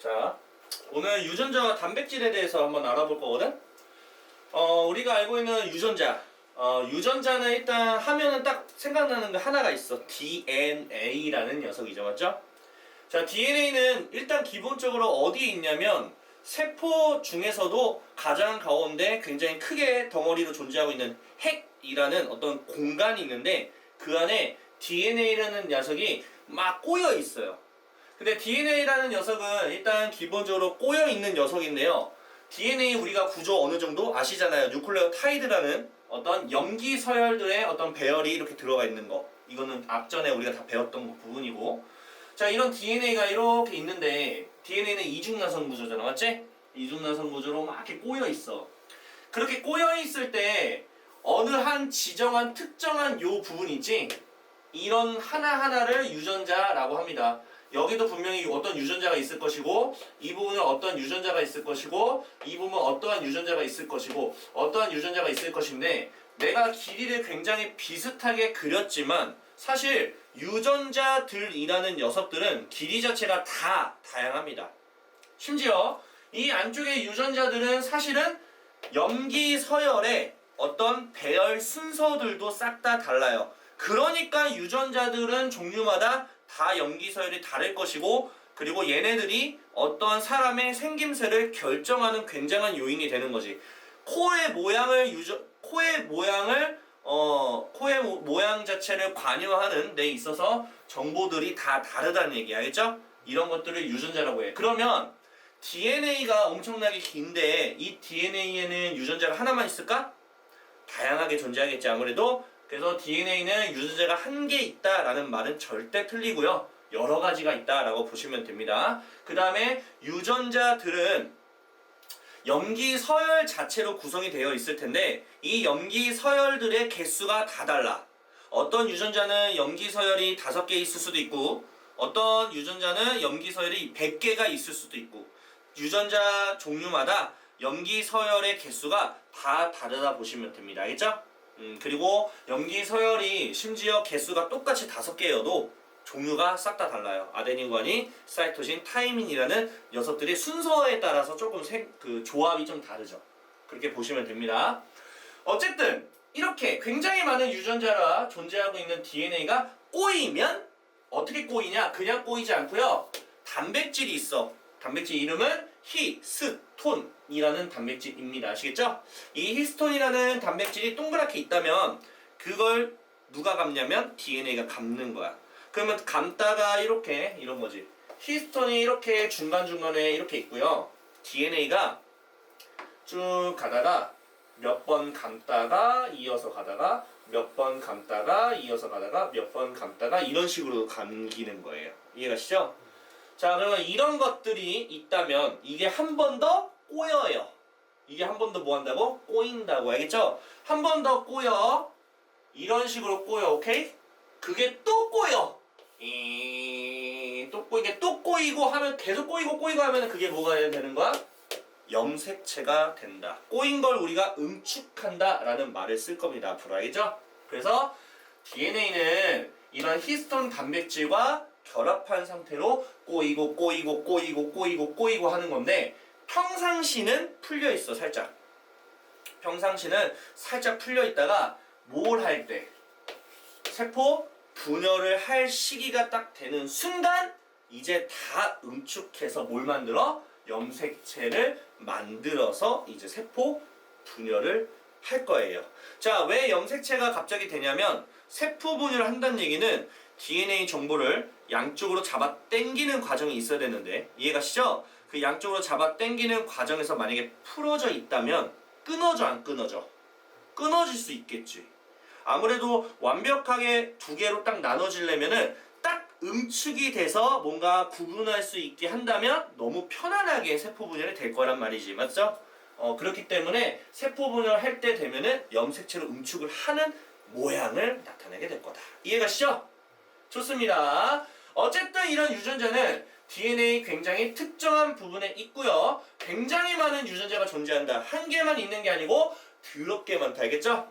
자, 오늘 유전자와 단백질에 대해서 한번 알아볼 거거든. 어, 우리가 알고 있는 유전자. 어, 유전자는 일단 하면은 딱 생각나는 거 하나가 있어. DNA라는 녀석이죠, 맞죠? 자, DNA는 일단 기본적으로 어디에 있냐면 세포 중에서도 가장 가운데 굉장히 크게 덩어리로 존재하고 있는 핵이라는 어떤 공간이 있는데 그 안에 DNA라는 녀석이 막 꼬여 있어요. 근데 DNA라는 녀석은 일단 기본적으로 꼬여 있는 녀석인데요. DNA 우리가 구조 어느 정도 아시잖아요. 뉴클레오타이드라는 어떤 염기 서열들의 어떤 배열이 이렇게 들어가 있는 거. 이거는 앞전에 우리가 다 배웠던 부분이고. 자, 이런 DNA가 이렇게 있는데 DNA는 이중나선 구조잖아. 맞지? 이중나선 구조로 막 이렇게 꼬여 있어. 그렇게 꼬여 있을 때 어느 한 지정한 특정한 요 부분이 있지? 이런 하나하나를 유전자라고 합니다. 여기도 분명히 어떤 유전자가 있을 것이고 이 부분은 어떤 유전자가 있을 것이고 이 부분은 어떠한 유전자가 있을 것이고 어떠한 유전자가 있을 것인데 내가 길이를 굉장히 비슷하게 그렸지만 사실 유전자들이라는 녀석들은 길이 자체가 다 다양합니다. 심지어 이 안쪽의 유전자들은 사실은 염기 서열의 어떤 배열 순서들도 싹 다 달라요. 그러니까 유전자들은 종류마다 다 염기 서열이 다를 것이고 그리고 얘네들이 어떤 사람의 생김새를 결정하는 굉장한 요인이 되는 거지. 코의 모양을 유저 코의 모양을 어 코의 모, 모양 자체를 관여하는 데 있어서 정보들이 다 다르다는 얘기 알겠죠? 이런 것들을 유전자라고 해. 그러면 DNA가 엄청나게 긴데 이 DNA에는 유전자가 하나만 있을까? 다양하게 존재하겠지 아무래도 그래서 DNA는 유전자가 한 개 있다라는 말은 절대 틀리고요 여러 가지가 있다라고 보시면 됩니다 그 다음에 유전자들은 염기 서열 자체로 구성이 되어 있을 텐데 이 염기 서열들의 개수가 다 달라 어떤 유전자는 염기 서열이 다섯 개 있을 수도 있고 어떤 유전자는 염기 서열이 100개가 있을 수도 있고 유전자 종류마다 염기 서열의 개수가 다 다르다 보시면 됩니다. 알겠죠? 음, 그리고 염기 서열이 심지어 개수가 똑같이 다섯 개여도 종류가 싹 다 달라요. 아데닌 관이 사이토신, 타이민이라는 녀석들이 순서에 따라서 조금 생, 그 조합이 좀 다르죠. 그렇게 보시면 됩니다. 어쨌든 이렇게 굉장히 많은 유전자가 존재하고 있는 DNA가 꼬이면 어떻게 꼬이냐? 그냥 꼬이지 않고요. 단백질이 있어. 단백질 이름은 히스톤이라는 단백질입니다. 아시겠죠? 이 히스톤이라는 단백질이 동그랗게 있다면 그걸 누가 감냐면 DNA가 감는 거야. 그러면 감다가 이렇게 이런 거지. 히스톤이 이렇게 중간중간에 이렇게 있고요. DNA가 쭉 가다가 몇 번 감다가 이어서 가다가 몇 번 감다가 이어서 가다가 몇 번 감다가 이런 식으로 감기는 거예요. 이해가시죠? 자, 그러면 이런 것들이 있다면 이게 한 번 더 꼬여요. 이게 한 번 더 뭐 한다고? 꼬인다고. 알겠죠? 한 번 더 꼬여. 이런 식으로 꼬여. 오케이? 그게 또 꼬여. 이, 또 꼬이게 또 꼬이고 하면 계속 꼬이고 꼬이고 하면 그게 뭐가 되는 거야? 염색체가 된다. 꼬인 걸 우리가 응축한다라는 말을 쓸 겁니다. 앞으로 알겠죠? 그래서 DNA는 이런 히스톤 단백질과 결합한 상태로 꼬이고 꼬이고 꼬이고 꼬이고 꼬이고 하는 건데 평상시는 풀려 있어 살짝. 평상시는 살짝 풀려 있다가 뭘 할 때 세포 분열을 할 시기가 딱 되는 순간 이제 다 응축해서 뭘 만들어? 염색체를 만들어서 이제 세포 분열을 할 거예요. 자, 왜 염색체가 갑자기 되냐면 세포 분열을 한다는 얘기는 DNA 정보를 양쪽으로 잡아 당기는 과정이 있어야 되는데 이해가시죠? 그 양쪽으로 잡아 당기는 과정에서 만약에 풀어져 있다면 끊어져 안 끊어져? 끊어질 수 있겠지. 아무래도 완벽하게 두 개로 딱 나눠지려면은 딱 응축이 돼서 뭔가 구분할 수 있게 한다면 너무 편안하게 세포 분열이 될 거란 말이지 맞죠? 어, 그렇기 때문에 세포 분열 할 때 되면은 염색체로 응축을 하는 모양을 나타내게 될 거다. 이해가시죠? 좋습니다. 어쨌든 이런 유전자는 DNA 굉장히 특정한 부분에 있고요. 굉장히 많은 유전자가 존재한다. 한 개만 있는 게 아니고 더럽게 많다. 알겠죠?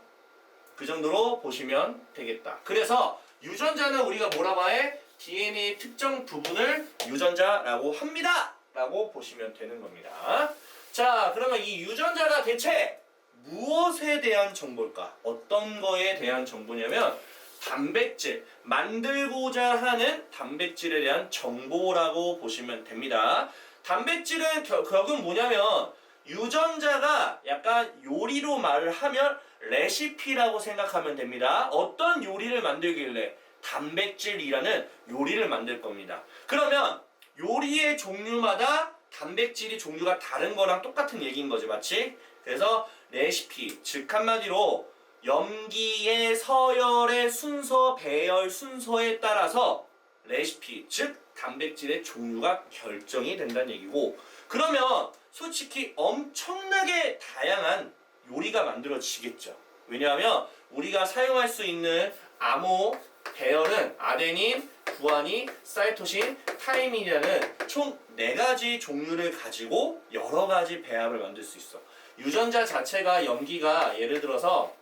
그 정도로 보시면 되겠다. 그래서 유전자는 우리가 뭐라고 해? DNA 특정 부분을 유전자라고 합니다. 라고 보시면 되는 겁니다. 자, 그러면 이 유전자가 대체 무엇에 대한 정보일까? 어떤 거에 대한 정보냐면 단백질, 만들고자 하는 단백질에 대한 정보라고 보시면 됩니다. 단백질은 겨, 결국은 뭐냐면 유전자가 약간 요리로 말을 하면 레시피라고 생각하면 됩니다. 어떤 요리를 만들길래 단백질이라는 요리를 만들 겁니다. 그러면 요리의 종류마다 단백질이 종류가 다른 거랑 똑같은 얘기인 거지, 맞지? 그래서 레시피, 즉 한마디로 염기의 서열의 순서, 배열 순서에 따라서 레시피, 즉 단백질의 종류가 결정이 된다는 얘기고 그러면 솔직히 엄청나게 다양한 요리가 만들어지겠죠. 왜냐하면 우리가 사용할 수 있는 암호 배열은 아데닌, 구아닌, 사이토신, 타이민이라는 총네 가지 종류를 가지고 여러 가지 배합을 만들 수 있어. 유전자 자체가 염기가 예를 들어서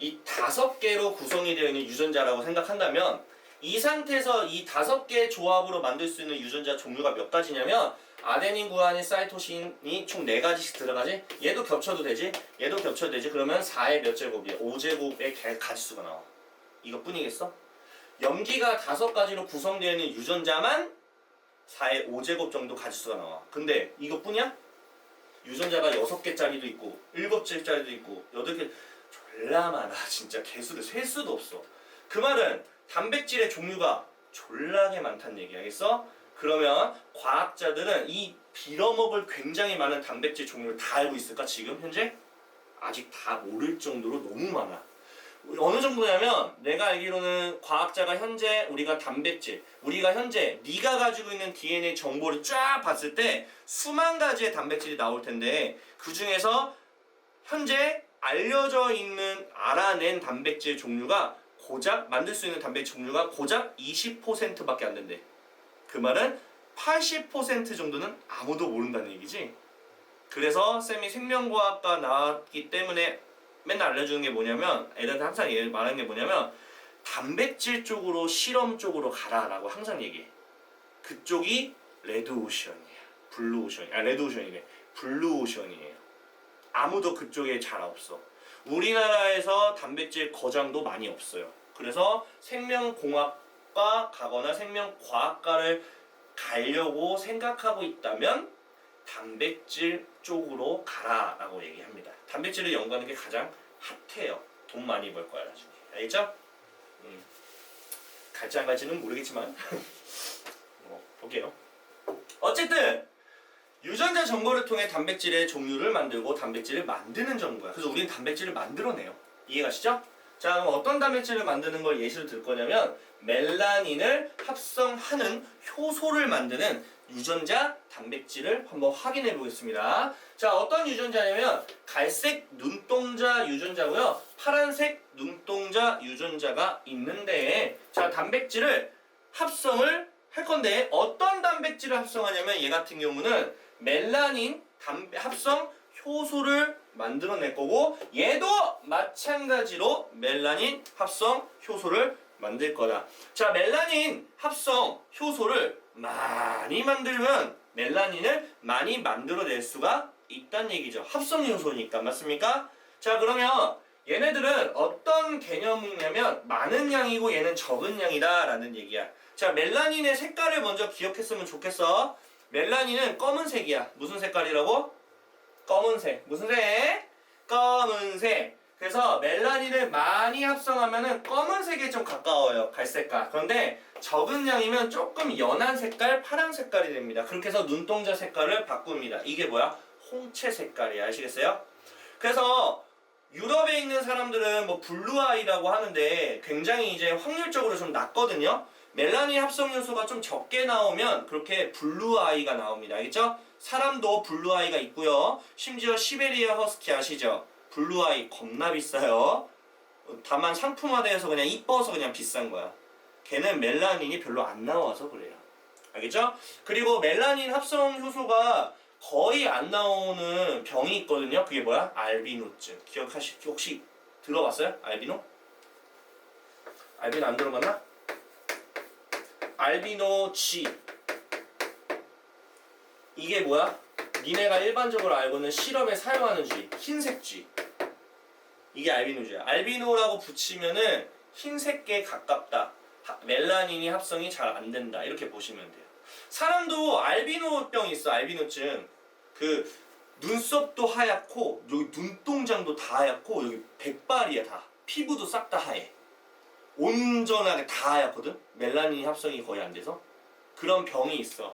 이 다섯 개로 구성이 되어 있는 유전자라고 생각한다면 이 상태에서 이 다섯 개의 조합으로 만들 수 있는 유전자 종류가 몇 가지냐면 아데닌, 구아닌, 사이토신이 총 네 가지씩 들어가지. 얘도 겹쳐도 되지. 얘도 겹쳐도 되지. 그러면 4의 몇 제곱이야? 5제곱의 가지수가 나와. 이것뿐이겠어? 염기가 다섯 가지로 구성되어 있는 유전자만 4의 5제곱 정도 가지수가 나와. 근데 이것뿐이야? 유전자가 6개짜리도 있고 7개짜리도 있고 8개 많아. 진짜 개수를 셀 수도 없어. 그 말은 단백질의 종류가 졸라게 많다는 얘기 알겠어? 그러면 과학자들은 이 빌어먹을 굉장히 많은 단백질 종류를 다 알고 있을까 지금 현재? 아직 다 모를 정도로 너무 많아. 어느 정도냐면 내가 알기로는 과학자가 현재 우리가 단백질, 우리가 현재 네가 가지고 있는 DNA 정보를 쫙 봤을 때 수만 가지의 단백질이 나올 텐데 그 중에서 현재 알려져 있는 알아낸 단백질 종류가 고작 만들 수 있는 단백질 종류가 고작 20%밖에 안 된대. 그 말은 80% 정도는 아무도 모른다는 얘기지. 그래서 쌤이 생명과학과 나왔기 때문에 맨날 알려주는 게 뭐냐면 애들한테 항상 얘- 말하는 게 뭐냐면 단백질 쪽으로 실험 쪽으로 가라라고 항상 얘기해. 그쪽이 레드 오션이야. 블루 오션이 아 레드 오션이래. 블루 오션이에요. 아무도 그쪽에 잘 없어. 우리나라에서 단백질 거장도 많이 없어요. 그래서 생명공학과 가거나 생명과학과를 가려고 생각하고 있다면 단백질 쪽으로 가라라고 얘기합니다. 단백질을 연구하는 게 가장 핫해요. 돈 많이 벌 거야 나중에. 알겠죠? 음. 갈지 안 갈지는 모르겠지만 뭐 볼게요. 어쨌든 유전자 정보를 통해 단백질의 종류를 만들고 단백질을 만드는 정보야. 그래서 우리는 단백질을 만들어내요. 이해가시죠? 자, 그럼 어떤 단백질을 만드는 걸 예시로 들 거냐면 멜라닌을 합성하는 효소를 만드는 유전자 단백질을 한번 확인해 보겠습니다. 자, 어떤 유전자냐면 갈색 눈동자 유전자고요. 파란색 눈동자 유전자가 있는데 자, 단백질을 합성을 할 건데 어떤 단백질을 합성하냐면 얘 같은 경우는 멜라닌 담배 합성 효소를 만들어낼 거고 얘도 마찬가지로 멜라닌 합성 효소를 만들 거다. 자, 멜라닌 합성 효소를 많이 만들면 멜라닌을 많이 만들어낼 수가 있다는 얘기죠. 합성 요소니까 맞습니까? 자, 그러면 얘네들은 어떤 개념이냐면 많은 양이고 얘는 적은 양이다라는 얘기야. 자, 멜라닌의 색깔을 먼저 기억했으면 좋겠어. 멜라닌은 검은색이야. 무슨 색깔이라고? 검은색. 무슨 색? 검은색. 그래서 멜라닌을 많이 합성하면은 검은색에 좀 가까워요. 갈색깔. 그런데 적은 양이면 조금 연한 색깔, 파란 색깔이 됩니다. 그렇게 해서 눈동자 색깔을 바꿉니다. 이게 뭐야? 홍채 색깔이야. 아시겠어요? 그래서 유럽에 있는 사람들은 뭐 블루아이라고 하는데 굉장히 이제 확률적으로 좀 낮거든요. 멜라닌 합성 요소가 좀 적게 나오면 그렇게 블루 아이가 나옵니다. 알겠죠? 사람도 블루 아이가 있고요. 심지어 시베리아 허스키 아시죠? 블루 아이 겁나 비싸요. 다만 상품화돼서 그냥 이뻐서 그냥 비싼 거야. 걔는 멜라닌이 별로 안 나와서 그래요. 알겠죠? 그리고 멜라닌 합성 효소가 거의 안 나오는 병이 있거든요. 그게 뭐야? 알비노증. 기억하시 혹시 들어봤어요? 알비노? 알비노 안 들어봤나? 알비노 G 이게 뭐야? 니네가 일반적으로 알고 있는 실험에 사용하는 쥐, 흰색 쥐. 이게 알비노쥐야. 알비노라고 붙이면은 흰색에 가깝다. 하- 멜라닌이 합성이 잘 안 된다. 이렇게 보시면 돼요. 사람도 알비노병이 있어. 알비노증. 그 눈썹도 하얗고 여기 눈동장도 다 하얗고 여기 백발이야 다. 피부도 싹 다 하얘. 온전하게 다 하얗거든. 멜라닌 합성이 거의 안 돼서 그런 병이 있어.